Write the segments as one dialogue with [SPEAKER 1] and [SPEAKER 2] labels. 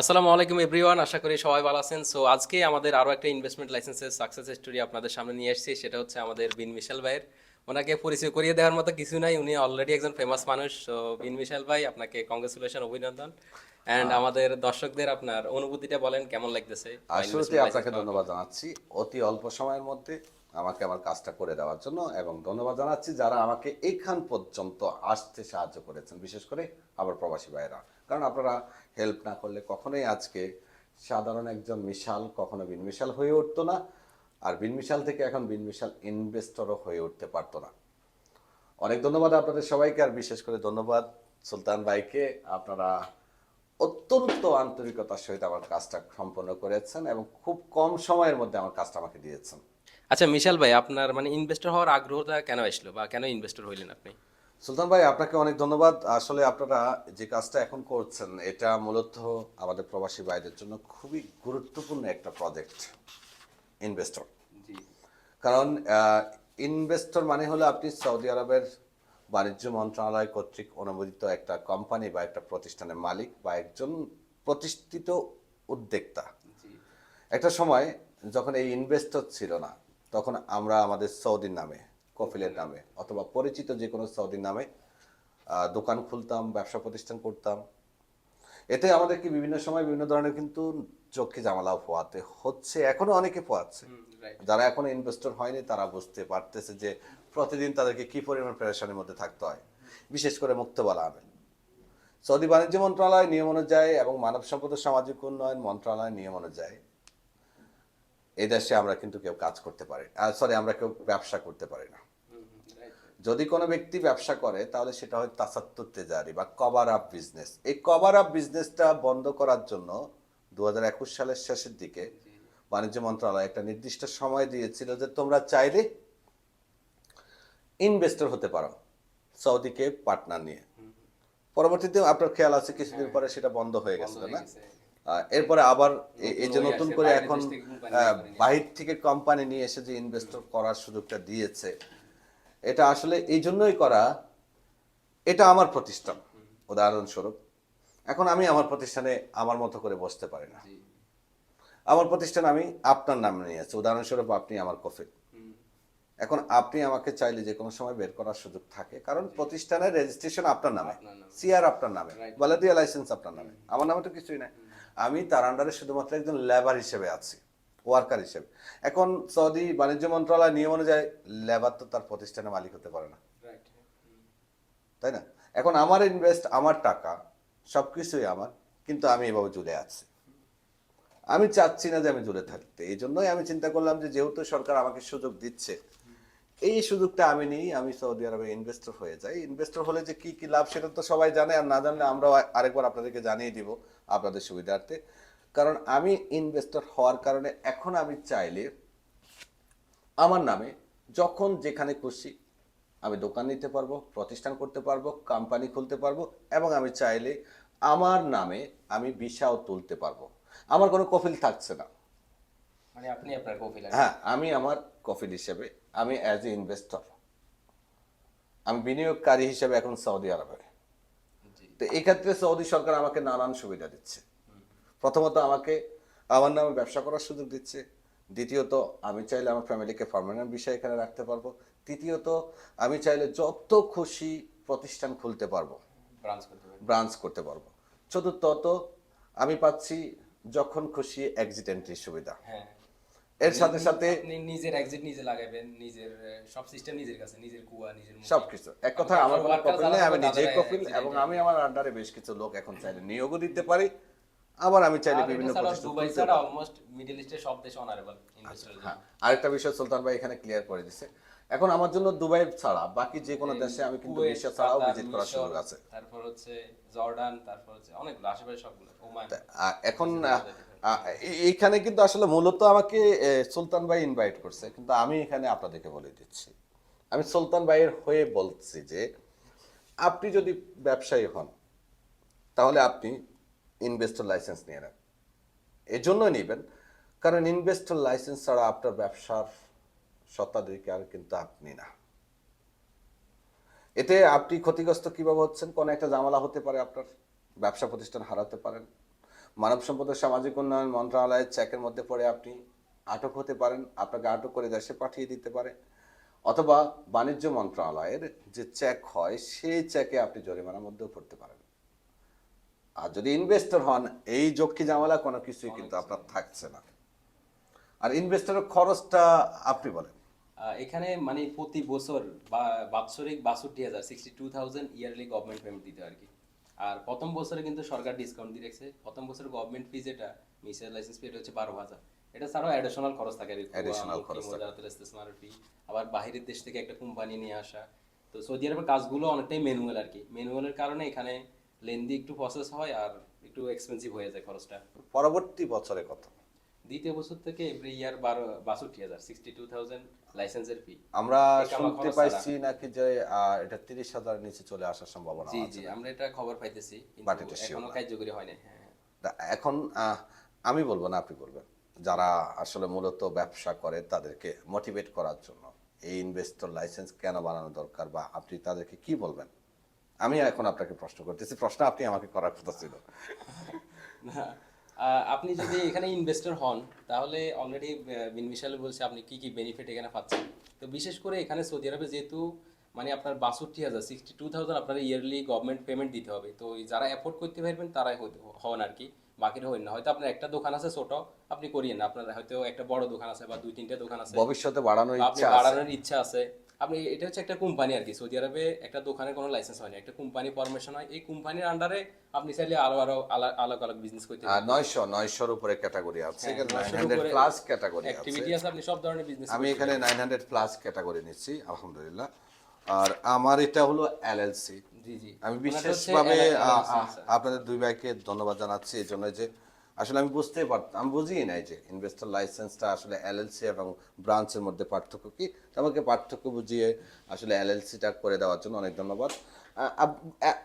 [SPEAKER 1] আসসালামু আলাইকুম এভরিওয়ান, আশা করি সবাই ভালো আছেন। সো আজকে আমাদের আরও একটা ইনভেস্টমেন্ট লাইসেন্সের সাকসেস স্টোরি আপনাদের সামনে নিয়ে এসেছি সেটা হচ্ছে আমাদের বিন মিশাল ভাইয়ের। ওনাকে পরিচয় করিয়ে দেওয়ার মতো কিছু নাই। উনি অলরেডি একজন ফেমাস মানুষ বিন মিশেল ভাই আপনাকে কংগ্রেচুলেশন অভিনন্দন। অ্যান্ড আমাদের দর্শকদের আপনার অনুভূতিটা বলেন কেমন লাগতেছে?
[SPEAKER 2] শুরুতে আপনাকে ধন্যবাদ জানাচ্ছি। অতি অল্প সময়ের মধ্যে আমাকে আমার কাজটা করে দেওয়ার জন্য এবং ধন্যবাদ জানাচ্ছি যারা আমাকে এখান পর্যন্ত আসতে সাহায্য করেছেন বিশেষ করে আবার প্রবাসী ভাইয়েরা। কারণ আপনারা হেল্প না করলে কখনোই আজকে সাধারণ একজন মিশাল কখনো বিন মিশাল হয়ে উঠতো না। আর বিন মিশাল থেকে এখন বিন মিশাল ইনভেস্টরও হয়ে উঠতে পারতো না। অনেক ধন্যবাদ আপনাদের সবাইকে আর বিশেষ করে ধন্যবাদ সুলতান ভাইকে। আপনারা অত্যন্ত আন্তরিকতার সহিত আমার কাজটা সম্পন্ন করেছেন এবং খুব কম সময়ের মধ্যে আমার কাজটা আমাকে দিয়েছেন।
[SPEAKER 1] আচ্ছা মিশাল ভাই আপনার মানে ইনভেস্টর হওয়ার আগ্রহটা কেন আসলো বা কেন ইনভেস্টর হইলেন আপনি?
[SPEAKER 2] সুলতান ভাই আপনাকে অনেক ধন্যবাদ। আসলে আপনারা যে কাজটা এখন করছেন এটা মূলত আমাদের প্রবাসী ভাইদের জন্য খুবই গুরুত্বপূর্ণ একটা প্রজেক্ট ইনভেস্টর কারণ ইনভেস্টর মানে হলো আপনি সৌদি আরবের বাণিজ্য মন্ত্রণালয় কর্তৃক অনুমোদিত একটা কোম্পানি বা একটা প্রতিষ্ঠানের মালিক বা একজন প্রতিষ্ঠিত উদ্যোক্তা। একটা সময় যখন এই ইনভেস্টর ছিল না তখন আমরা আমাদের সৌদির নামে কফিলের নামে অথবা পরিচিত যে কোনো সৌদির নামে দোকান খুলতাম ব্যবসা প্রতিষ্ঠান করতাম। এতে আমাদেরকে বিভিন্ন সময় বিভিন্ন ধরনের কিন্তু চোখে জামালাও পোয়াতে হচ্ছে। এখনও অনেকে পোয়াচ্ছে যারা এখনও ইনভেস্টর হয়নি তারা বুঝতে পারতেছে যে প্রতিদিন তাদেরকে কি পরিমাণ প্রেশানের মধ্যে থাকতে হয়। বিশেষ করে মুক্তবালা আমেল সৌদি বাণিজ্য মন্ত্রণালয় নিয়ম অনুযায়ী এবং মানব সম্পদ সামাজিক উন্নয়ন মন্ত্রণালয় নিয়ম অনুযায়ী এই দেশে আমরা কিন্তু কেউ কাজ করতে পারি সরি আমরা কেউ ব্যবসা করতে পারি না। যদি কোনো ব্যক্তি ব্যবসা করে তাহলে সেটা হয় তাসাত্তুর তেজারি বা কভার আপ বিজনেস এই কভার আপ বিজনেসটা বন্ধ করার জন্য দুই হাজার একুশ সালের শেষের দিকে বাণিজ্য মন্ত্রণালয় একটা নির্দিষ্ট সময় দিয়েছিল যে তোমরা চাইলে ইনভেস্টর হতে পারো সৌদিকে পার্টনার নিয়ে। পরবর্তীতে আপনার খেয়াল আছে কিছুদিন পরে সেটা বন্ধ হয়ে গেছিল না? এরপরে আবার এই যে
[SPEAKER 1] নতুন
[SPEAKER 2] করে এখন বাহির থেকে কোম্পানি নিয়ে এসে যে ইনভেস্টর করার সুযোগটা দিয়েছে এটা আসলে এই জন্যই করা এটা আমার প্রতিষ্ঠান। উদাহরণস্বরূপ এখন আমি আমার প্রতিষ্ঠানে আমার মতো করে বসতে পারি না। আমার প্রতিষ্ঠান আমি আপনার নাম নিয়েছি উদাহরণস্বরূপ আপনি আমার কফিল। এখন আপনি আমাকে চাইলে যে কোনো সময় বের করার সুযোগ থাকে কারণ প্রতিষ্ঠানের রেজিস্ট্রেশন আপনার নামে সিআর আপনার নামে বলাদিয়া লাইসেন্স আপনার নামে। আমার নামে তো কিছুই নাই। আমি তার আন্ডারে শুধুমাত্র একজন লেবার হিসেবে আছি। ওয়ার্কার হিসেবে। এখন সৌদি বাণিজ্য মন্ত্রণালয় নিয়ম অনুযায়ী লেবার তো তার প্রতিষ্ঠানের মালিক হতে পারে না। তাই না? এখন আমার ইনভেস্ট আমার টাকা সব কিছুই আমার কিন্তু আমি এভাবে ঝুলে আছি। আমি চাচ্ছি না যে আমি ঝুলে থাকতে। এই জন্যই আমি চিন্তা করলাম যে যেহেতু সরকার আমাকে সুযোগ দিচ্ছে এই সুযোগটা আমি নিই আমি সৌদি আরবে ইনভেস্টর হয়ে যাই। ইনভেস্টর হলে যে কি কি লাভ সেটা তো সবাই জানে আর না জানলে আমরা আরেকবার আপনাদেরকে জানিয়ে দিব আপনাদের সুবিধার্থে। কারণ আমি ইনভেস্টর হওয়ার কারণে এখন আমি চাইলে আমার নামে যখন যেখানে খুশি আমি দোকান নিতে পারব প্রতিষ্ঠান করতে পারব কোম্পানি খুলতে পারব এবং আমি চাইলে আমার নামে আমি ভিসাও তুলতে পারব। আমার কোনো কফিল থাকছে না।
[SPEAKER 1] মানে আপনি আপনার কফিল
[SPEAKER 2] হ্যাঁ আমি আমার কফিল হিসেবে আমি অ্যাজ এ ইনভেস্টর আমি বিনিয়োগকারী হিসেবে এখন সৌদি আরবে তো এই ক্ষেত্রে সৌদি সরকার আমাকে নানান সুবিধা দিচ্ছে। প্রথমত আমাকে আমার নামে ব্যবসা করার সুযোগ দিচ্ছে। দ্বিতীয়ত আমি চাইলে আমার ফ্যামিলিকে পার্মানেন্ট বিষয় এখানে রাখতে পারব। তৃতীয়ত আমি চাইলে যত খুশি প্রতিষ্ঠান খুলতে পারব।
[SPEAKER 1] ব্রাঞ্চ করতে
[SPEAKER 2] পারব। চতুর্থত আমি পাচ্ছি যখন খুশি এক্সিট এন্ট্রির সুবিধা।
[SPEAKER 1] হ্যাঁ।
[SPEAKER 2] এর সাথে সাথে
[SPEAKER 1] নিজের এক্সিট নিজে লাগাবেন নিজের সব সিস্টেম নিজের কাছে নিজের কুয়া নিজের মুখে।
[SPEAKER 2] সবকিছু। এক কথা আমার কোনো কপিল নেই আমি নিজেই কপিল এবং আমি আমার আন্ডারে বেশ কিছু লোক এখন চাইলে নিয়োগও দিতে পারি। আবার আমি চাইলে বিভিন্ন
[SPEAKER 1] দুবাই ছাড়া অলমোস্ট মিডল ইস্টের সব দেশে অনারেবল ইনভেস্টরের
[SPEAKER 2] হ্যাঁ। আরেকটা বিষয় সুলতান ভাই এখানে ক্লিয়ার করে দিছে। এখন আমার জন্য দুবাই ছাড়া বাকি যে কোনো দেশে আমি কিন্তু ভিসা ছাড়াও ভিজিট করার সুযোগ আছে।
[SPEAKER 1] তারপর হচ্ছে জর্ডান তারপর হচ্ছে অনেকগুলো আশেপাশে সবগুলো ওমান।
[SPEAKER 2] এখন এইখানে কিন্তু আসলে মূলত আমাকে সুলতান ভাই ইনভাইট করছে। কিন্তু আমি এখানে আপনাদেরকে বলে দিচ্ছি। আমি সুলতান ভাইয়ের হয়ে বলছি যে আপনি যদি ব্যবসায়ী হন তাহলে আপনি ইনভেস্টর লাইসেন্স নিয়ে নেন। এজন্যই নেবেন, কারণ ইনভেস্টর লাইসেন্স ছাড়া আপনার ব্যবসার স্বত্বাধিকার কিন্তু আপনি না। এতে আপনি ক্ষতিগ্রস্ত কীভাবে হচ্ছেন, কোনো একটা জামালা হতে পারে আপনার, ব্যবসা প্রতিষ্ঠান হারাতে পারেন। মানব সম্পদ সামাজিক উন্নয়ন মন্ত্রণালয়ের চেকের মধ্যে পড়ে আপনি আটক হতে পারেন, আপনাকে আটক করে দেশে পাঠিয়ে দিতে পারে। অথবা বাণিজ্য মন্ত্রণালয়ের যে চেক হয়, সেই চেকে আপনি জরিমানার মধ্যেও পড়তে পারেন। আর যদি ইনভেস্টর হন এই যক্ষি জামালা কোনো কিছুই কিন্তু আপনার থাকছে না। আর ইনভেস্টরের খরচটা আপনি বলেন।
[SPEAKER 1] এখানে মানে প্রতি বছর বাৎসরিক বাষট্টি হাজার sixty two thousand yearly government payment দিতে আর কি। আর প্রথম বছরে কিন্তু সরকার ডিসকাউন্ট দিয়ে রেখেছে। প্রথম বছর গভর্নমেন্ট ফি যেটা মিসাইল লাইসেন্স ফি এটা হচ্ছে বারো হাজার। এটা ছাড়াও অ্যাডিশনাল খরচ থাকে কি।
[SPEAKER 2] খরচ
[SPEAKER 1] ইস্তেসমার ফি আবার বাহিরের দেশ থেকে একটা কোম্পানি নিয়ে আসা। তো সৌদি আরবের কাজগুলো অনেকটাই ম্যানুয়াল আর কি। ম্যানুয়ালের কারণে এখানে লেন্দি একটু প্রসেস হয় আর একটু এক্সপেন্সিভ হয়ে যায় খরচটা।
[SPEAKER 2] পরবর্তী বছরে কত?
[SPEAKER 1] দ্বিতীয় বছর থেকে এভরি ইয়ার বারো বাষট্টি হাজার সিক্সটি টু থাউজেন্ড লাইসেন্সের ফি
[SPEAKER 2] আমরা শুনতে পাইছি নাকি যে এটা তিরিশ হাজার নিচে চলে আসার সম্ভাবনা
[SPEAKER 1] জি জি আমরা এটা খবর পাইতেছি কিন্তু
[SPEAKER 2] এখনও
[SPEAKER 1] কার্যকরী হয় না হ্যাঁ
[SPEAKER 2] তা এখন আমি বলব না আপনি বলবেন। যারা আসলে মূলত ব্যবসা করে তাদেরকে মোটিভেট করার জন্য। এই ইনভেস্টর লাইসেন্স কেন বানানো দরকার বা আপনি তাদেরকে কি বলবেন? আমি এখন আপনাকে প্রশ্ন করতেছি প্রশ্ন আপনি আমাকে করার কথা ছিল।
[SPEAKER 1] না, আপনি যদি এখানে ইনভেস্টর হন তাহলে অলরেডি বিন মিশাল বলছে আপনি কি কি বেনিফিট এখানে পাচ্ছেন। তো বিশেষ করে এখানে সৌদি আরবে যেহেতু মানে আপনার বাষট্টি হাজার সিক্সটি টু থাউজেন্ড আপনার ইয়ারলি গভর্নমেন্ট পেমেন্ট দিতে হবে। তো যারা অ্যাফোর্ড করতে পারবেন তারাই হন আর কি বাকিরা হন না। হয়তো আপনার একটা দোকান আছে ছোট আপনি করিয়েন না। আপনার হয়তো একটা বড় দোকান আছে বা দুই তিনটা দোকান আছে।
[SPEAKER 2] ভবিষ্যতে বাড়ানোর ইচ্ছা
[SPEAKER 1] বাড়ানোর ইচ্ছা আছে। আপনি এটা হচ্ছে একটা কোম্পানি আর কি সৌদি আরবে একটা দোকানের কোনো লাইসেন্স হয় না একটা কোম্পানি পারমিশন হয়। এই কোম্পানির আন্ডারে আপনি চাইলে আরও আরও আলাদা আলাদা বিজনেস করতে
[SPEAKER 2] আর নয়শো নয়শোর উপরে ক্যাটাগরি আছে। নাইন
[SPEAKER 1] 900
[SPEAKER 2] প্লাস ক্যাটাগরি আছে।
[SPEAKER 1] অ্যাক্টিভিটি আছে আপনি সব ধরনের বিজনেস
[SPEAKER 2] আমি এখানে নাইন হান্ড্রেড প্লাস ক্যাটাগরি নিচ্ছি আলহামদুলিল্লাহ। আর আমার এটা হলো এলএলসি
[SPEAKER 1] জি জি।
[SPEAKER 2] আমি বিশেষভাবে। আপনাদের দুই ভাইকে ধন্যবাদ জানাচ্ছি। এই জন্য যে আসলে আমি বুঝতেই পারতাম আমি বুঝিই নাই যে ইনভেস্টর লাইসেন্সটা আসলে এলএলসি এবং ব্রাঞ্চের মধ্যে পার্থক্য কি। আমাকে পার্থক্য বুঝিয়ে আসলে এলএলসিটা করে দেওয়ার জন্য অনেক ধন্যবাদ।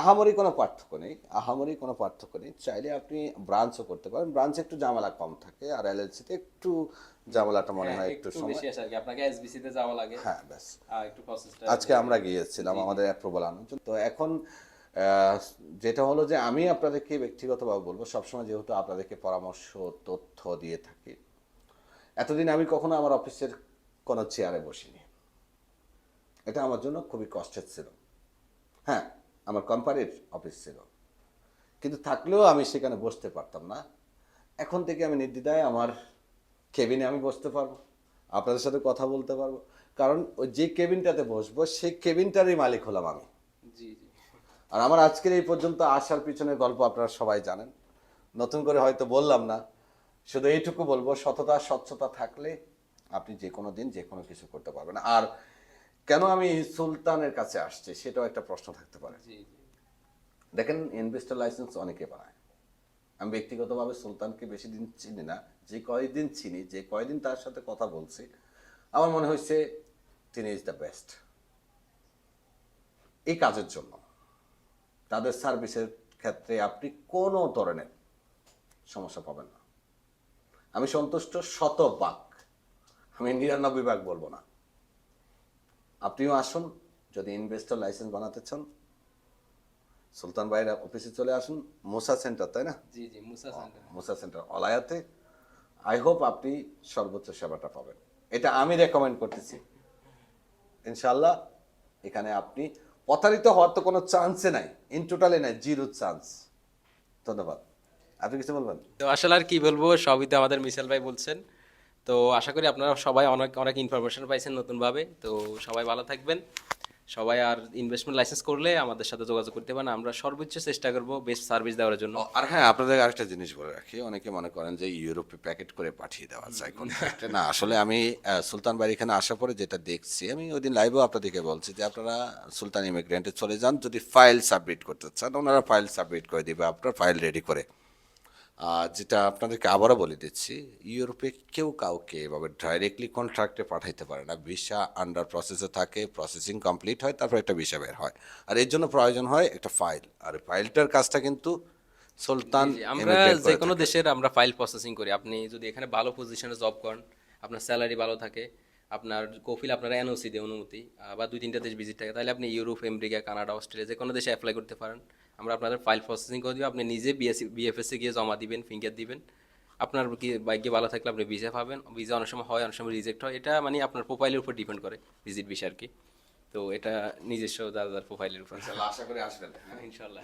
[SPEAKER 2] আহামরি কোনো পার্থক্য নেই আহামরি কোনো পার্থক্য নেই। চাইলে আপনি ব্রাঞ্চও করতে পারেন। ব্রাঞ্চে একটু ঝামেলা কম থাকে আর এলএলসিতে একটু ঝামেলাটা মনে হয়
[SPEAKER 1] হ্যাঁ,
[SPEAKER 2] একটু
[SPEAKER 1] বেশি আসে আর কি। আপনাকে এসবিসি তে যাওয়া লাগে।
[SPEAKER 2] হ্যাঁ ব্যাস।
[SPEAKER 1] একটু প্রসেসটা
[SPEAKER 2] আজকে আমরা গিয়েছিলাম আমাদের অ্যাপ্রুভাল আনার জন্য। তো এখন যেটা হলো যে আমি আপনাদেরকে ব্যক্তিগতভাবে বলব, সবসময় যেহেতু আপনাদেরকে পরামর্শ, তথ্য দিয়ে থাকি। এতদিন আমি কখনো আমার অফিসের কোনো চেয়ারে বসিনি। এটা আমার জন্য খুবই কষ্টের ছিল। হ্যাঁ আমার কোম্পানির অফিস ছিল। কিন্তু থাকলেও আমি সেখানে বসতে পারতাম না। এখন থেকে আমি নির্দ্বিধায় আমার কেবিনে আমি বসতে পারব, আপনাদের সাথে কথা বলতে পারব। কারণ ওই যে কেবিনটাতে বসবো, সেই কেবিনটারই মালিক হলাম আমি।
[SPEAKER 1] জি।
[SPEAKER 2] আর আমার আজকের এই পর্যন্ত আসার পিছনের গল্প আপনারা সবাই জানেন। নতুন করে হয়তো বললাম না শুধু এইটুকু বলব সততা স্বচ্ছতা থাকলে আপনি যে কোনো দিন যে কোনো কিছু করতে পারবেন। আর কেন আমি সুলতানের কাছে আসছি সেটাও একটা প্রশ্ন থাকতে পারে। দেখেন ইনভেস্টর লাইসেন্স অনেকে বানায় আমি ব্যক্তিগতভাবে সুলতানকে বেশি দিন চিনি না যে কয়দিন চিনি যে কয়দিন তার সাথে কথা বলছি আমার মনে হয়েছে তিনি ইজ দ্য বেস্ট এই কাজের জন্য। তাদের সার্ভিসের ক্ষেত্রে আপনি কোনো ধরনের সমস্যা পাবেন না। আমি সন্তুষ্ট শতভাগ। আমি নিরানব্বই ভাগ বলব না। আপনিও আসুন যদি ইনভেস্টর লাইসেন্স বানাতে চান। সুলতান ভাইয়ের অফিসে চলে আসুন মুসা সেন্টার তাই না?
[SPEAKER 1] জি জি মুসা সেন্টার
[SPEAKER 2] মুসা সেন্টার অলায়াতে। আই হোপ আপনি সর্বোচ্চ সেবাটা পাবেন। এটা আমি রেকমেন্ড করতেছি। ইনশাল্লাহ এখানে আপনি প্রতারিত হওয়ার তো কোনো চান্সে নাই। ইন টোটালি নাই জিরো চান্স ধন্যবাদ। আপনি কিছু বলবেন?
[SPEAKER 1] তো আসলে আর কি বলব, সবই তো আমাদের মিশেল ভাই বলছেন। তো আশা করি আপনারা সবাই অনেক অনেক ইনফরমেশন পাইছেন নতুনভাবে। তো সবাই ভালো থাকবেন। সবাই আর ইনভেস্টমেন্ট লাইসেন্স করলে আমাদের সাথে যোগাযোগ করতে পারেন। আমরা সর্বোচ্চ চেষ্টা করব বেস্ট সার্ভিস দেওয়ার জন্য।
[SPEAKER 2] আর হ্যাঁ আপনাদের আরেকটা জিনিস বলে রাখি। অনেকে মনে করেন যে ইউরোপে প্যাকেট করে পাঠিয়ে দেওয়া যায় কন্ট্রাক্টে না, আসলে আমি সুলতান বাড়ি এখানে আসার পরে যেটা দেখছি, আমি ওই দিন লাইভেও আপনাদেরকে বলছি যে আপনারা সুলতান ইমিগ্রেন্টে চলে যান। যদি ফাইল সাবমিট করতে চান, ওনারা ফাইল সাবমিট করে দিবে, আপনার ফাইল রেডি করে। যেটা আপনাদেরকে আবারও বলে দিচ্ছি ইউরোপে কেউ কাউকে এভাবে ডাইরেক্টলি কন্ট্রাক্টে পাঠাইতে পারে না। ভিসা আন্ডার প্রসেসে থাকে প্রসেসিং কমপ্লিট হয় তারপর একটা ভিসা বের হয়। আর এর জন্য প্রয়োজন হয় একটা ফাইল আর ফাইলটার কাজটা কিন্তু সুলতান
[SPEAKER 1] আমরা যে কোনো দেশের আমরা ফাইল প্রসেসিং করি। আপনি যদি এখানে ভালো পজিশনে জব করেন আপনার স্যালারি ভালো থাকে আপনার কফিল আপনার এনওসি দিয়ে অনুমতি বা দুই তিনটা দেশ ভিজিট থাকে তাহলে আপনি ইউরোপ আমেরিকা কানাডা অস্ট্রেলিয়া যে কোনো দেশে অ্যাপ্লাই করতে পারেন। আমরা আপনাদের ফাইল প্রসেসিং করে দিব। আপনি নিজে বিএসসি বিএফএসে গিয়ে জমা দিবেন ফিঙ্গার দিবেন। আপনার কি বাইকে ভালো থাকলে আপনি ভিসা পাবেন। ভিসা অনেক সময় হয় অনেক সময় রিজেক্ট হয়। এটা মানে আপনার প্রোফাইলের উপর ডিপেন্ড করে ভিজিট ভিসা আর কি। তো এটা নিজস্ব দাদা দাদার প্রোফাইলের উপর।
[SPEAKER 2] আশা করি আসবেন।
[SPEAKER 1] ইনশাল্লাহ।